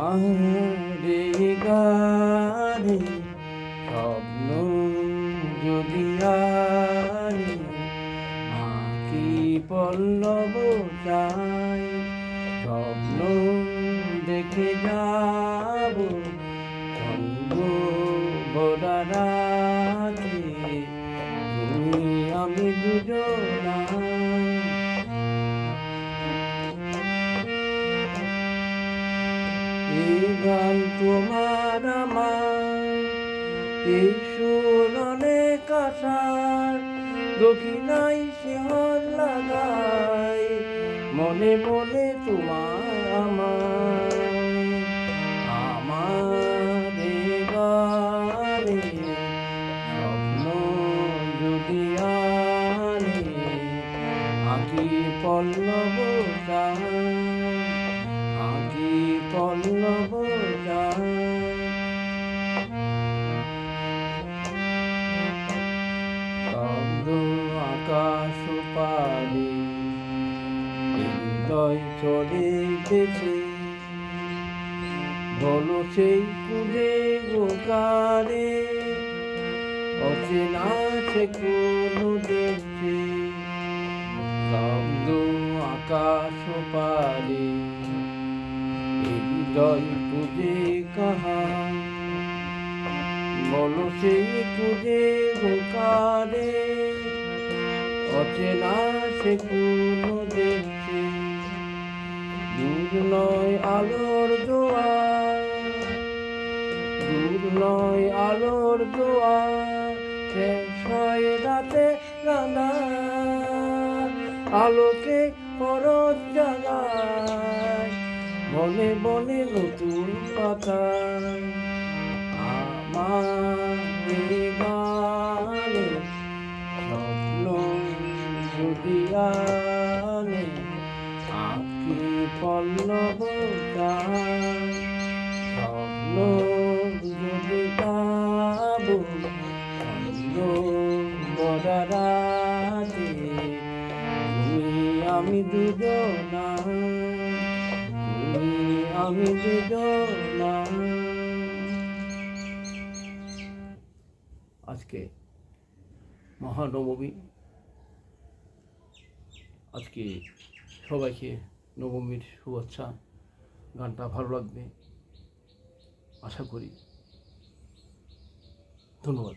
আমারে গানে স্বপ্ন যদি আনি আঁকি পল্লব চাই? স্বপ্ন দেখে যাব চন্দ্র বরারাতে তুমি আমি দুজনাই গান এই দক্ষিণাই শিহর লাগাই। মনে মনে তোমার আমার। আমার স্বপ্ন যদি আনে, আঁকি পল্লব আঁকি পল্লব পারে। হৃদয় চলে গেছে। বলো সেই কুলে গোকারে অচেনা সে কোনো দেশে শব্দ আকাশ পারে হৃদয় খুঁজে কাহা। বলো সেই খুঁজে গোকারে অচেনা সে কোনো দেশে দূর নয় আলোর জোয়ার। দূর নয় আলোর জোয়ার। শেষ হয় রাতে রানা আলোকে পরত জাগায় বনে বনে নতুন পাতা আমার যদি আনে আঁকি পল্লব স্বপ্ন যদি পাবো ছন্দ বরারাতে আমি দুজনা। তুমি আমি আজকে মহানবমী আজকে সবাইকে নবমীর শুভেচ্ছা গানটা ভালো লাগবে আশা করি। ধন্যবাদ।